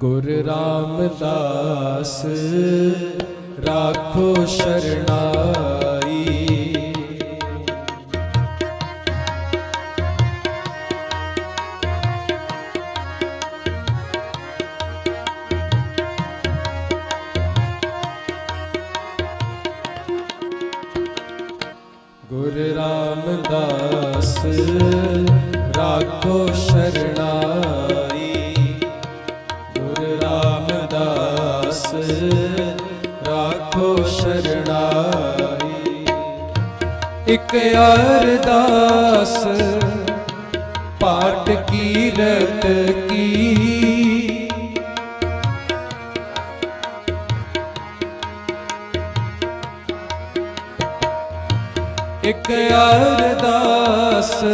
ਗੁਰ ਰਾਮਦਾਸ ਰਾਖੋ ਸ਼ਰਣਾਈ ਇਕ ਅਰਦਾਸ, ਪਾਠ ਕੀਰਤ ਕੀ? ਇਕ ਅਰਦਾਸ,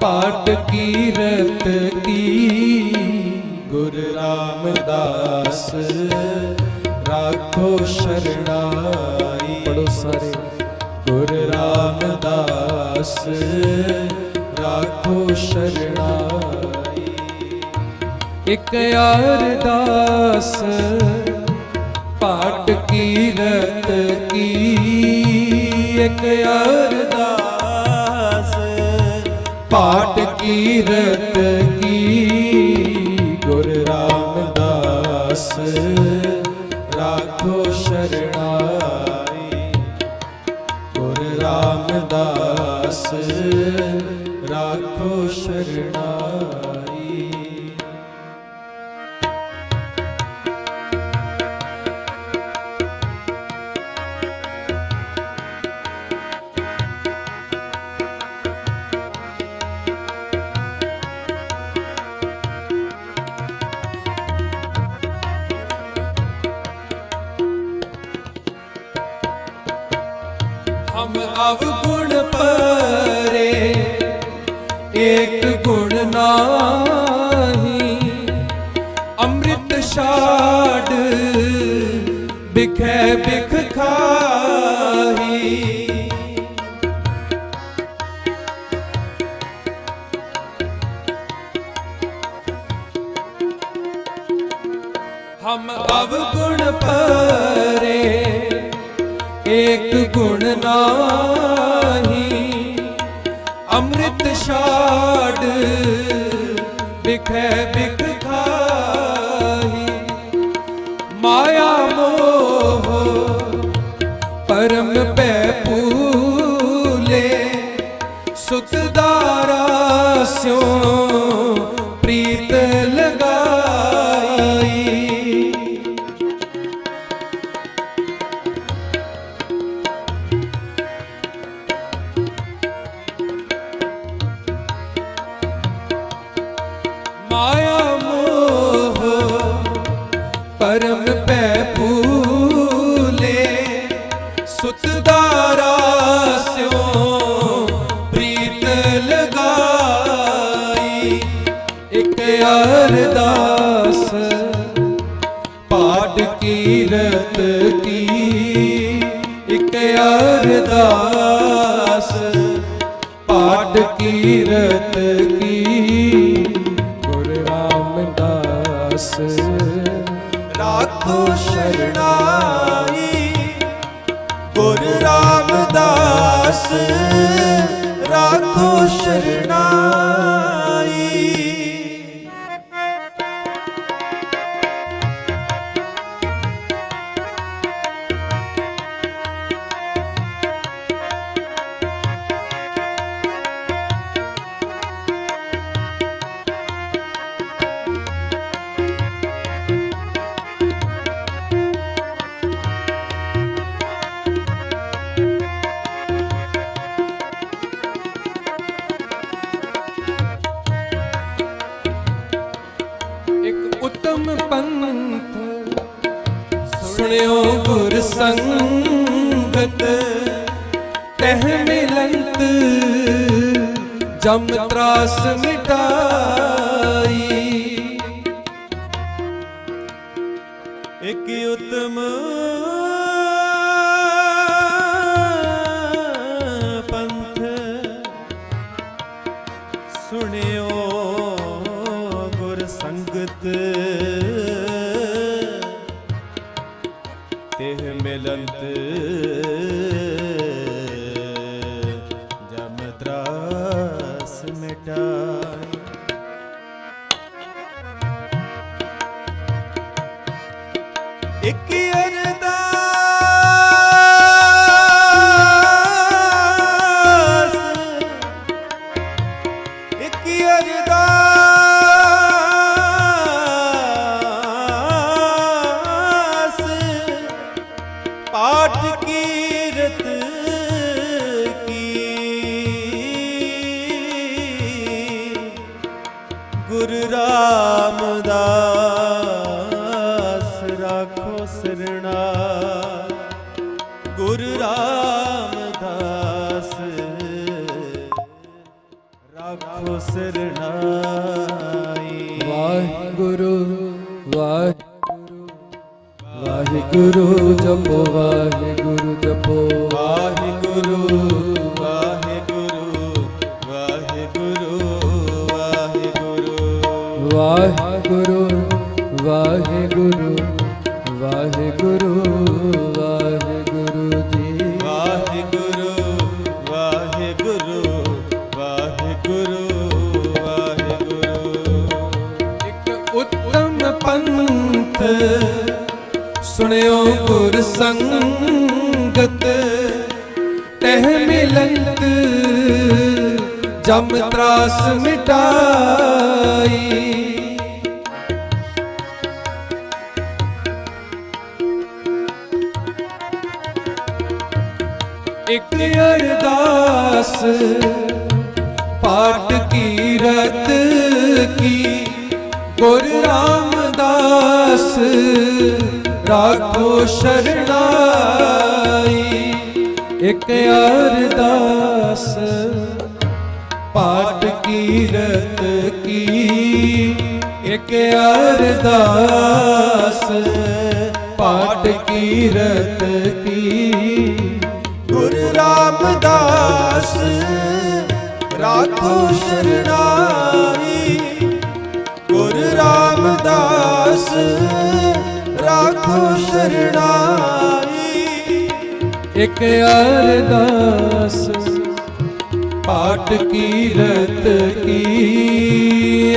ਪਾਠ ਕੀਰਤ ਕੀ? ਗੁਰ ਰਾਮਦਾਸ, ਰਾਖੋ ਸ਼ਰਣਾਈ। ਪੜੋ ਸਾਰੇ। ਗੁਰ ਰਾਮਦਾਸ ਰਾਖੋ ਸ਼ਰਣਾਈ। ਇਕ ਅਰਦਾਸ ਪਾਠ ਕੀਰਤ ਕੀ। ਇਕ ਅਰਦਾਸ ਪਾਠ ਕੀਰਤ ਨਾਵ ਗੁਣ ਪਰੇ ਏਕ ਗੁਣ ਨਾਹੀ ਅੰਮ੍ਰਿਤ ਛਾੜ ਬਿਖੈ ਬਿਖ ਪਰੇ ਗੁਣ ਨਾਹੀ ਅੰਮ੍ਰਿਤ ਛਾੜ ਵਿਖੇ ਵਿਖ ਖਾਹੀ। ਮਾਇਆ ਮੋਹ ਪਰਮ ਪੈ ਪੂਲੇ ਸੁਤ ਪਰਮ ਪੈ ਭੂਲੇ ਸੁਤਦਾਰਾ ਸਿਓ ਪ੍ਰੀਤ ਲਗਾਈ ਇੱਕ ਅਰਦਾਸ ਪਾਠ ਕੀਰਤ ਕੀ ਇੱਕ ਅਰਦਾਸ ਪਾਠ ਕੀਰਤ ਕੀ ਗੁਰ ਰਾਮਦਾਸ ਰਾਖੋ ਸ਼ਰਣਾਈ ਗੁਰ ਰਾਮਦਾਸ ਰਾਖੋ ਸ਼ਰਣਾਈ ਗੁਰ ਸੰਗਤ ਤਹ ਮਿਲੰਤ ਜਮ ਤਰਾਸ ਮਿਟਾਈ ਰਾਖੋ ਸਰਣਾਈ ਵਾਹਿਗੁਰੂ ਵਾਹਿਗੁਰੂ ਵਾਹਿਗੁਰੂ ਜਪੋ ਵਾਹਿਗੁਰੂ ਜਪੋ ਵਾਹਿਗੁਰੂ ਵਾਹਿਗੁਰੂ ਵਾਹਿਗੁਰੂ ਵਾਹਿਗੁਰੂ ਸੁਣਿਓ ਗੁਰ ਸੰਗਤ ਤਹਿ ਮਿਲੰਤ ਜਮ ਤਰਾਸ ਮਿਟਾਈ। ਇੱਕ ਅਰਦਾਸ, ਪਾਠ ਕੀਰਤ ਕੀ ਗੁਰ ਰਾਮਦਾਸ। ਰਾਖੋ ਸ਼ਰਣਾਈ ਇੱਕ ਅਰਦਾਸ, ਪਾਠ ਕੀਰਤ ਕੀ। ਇੱਕ ਅਰਦਾਸ, ਪਾਠ ਕੀਰਤ ਕੀ। ਗੁਰੂ ਰਾਮਦਾਸ, ਰਾਖੋ ਸ਼ਰਣਾਈ ਗੁਰੂ ਰਾਮਦਾਸ ਰਾਖੋ ਸ਼ਰਣਾਈ ਇੱਕ ਅਰਦਾਸ, ਪਾਠ ਕੀਰਤ ਕੀ।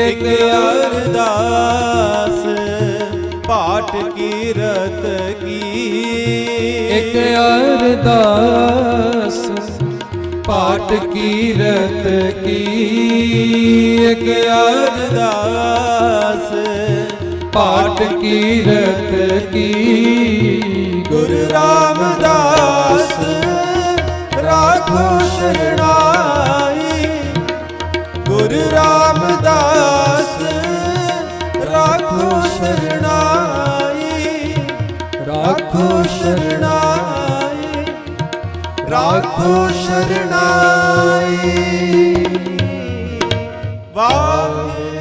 ਇੱਕ ਅਰਦਾਸ, ਪਾਠ ਕੀਰਤ ਕੀ। ਇੱਕ ਅਰਦਾਸ, ਪਾਠ ਕੀਰਤ ਕੀ। ਇੱਕ ਅਰਦਾਸ ਪਾਠ ਕੀਰਤ ਕੀ? ਗੁਰੂ ਰਾਮਦਾਸ ਰਾਖੋ ਸ਼ਰਣਾਈ। ਗੁਰੂ ਰਾਮਦਾਸ ਰਾਖੋ ਸ਼ਰਣਾਈ। ਰਾਖੋ ਸ਼ਰਣਾਈ। ਰਾਖੋ ਸ਼ਰਣਾਈ। ਵਾਹਿ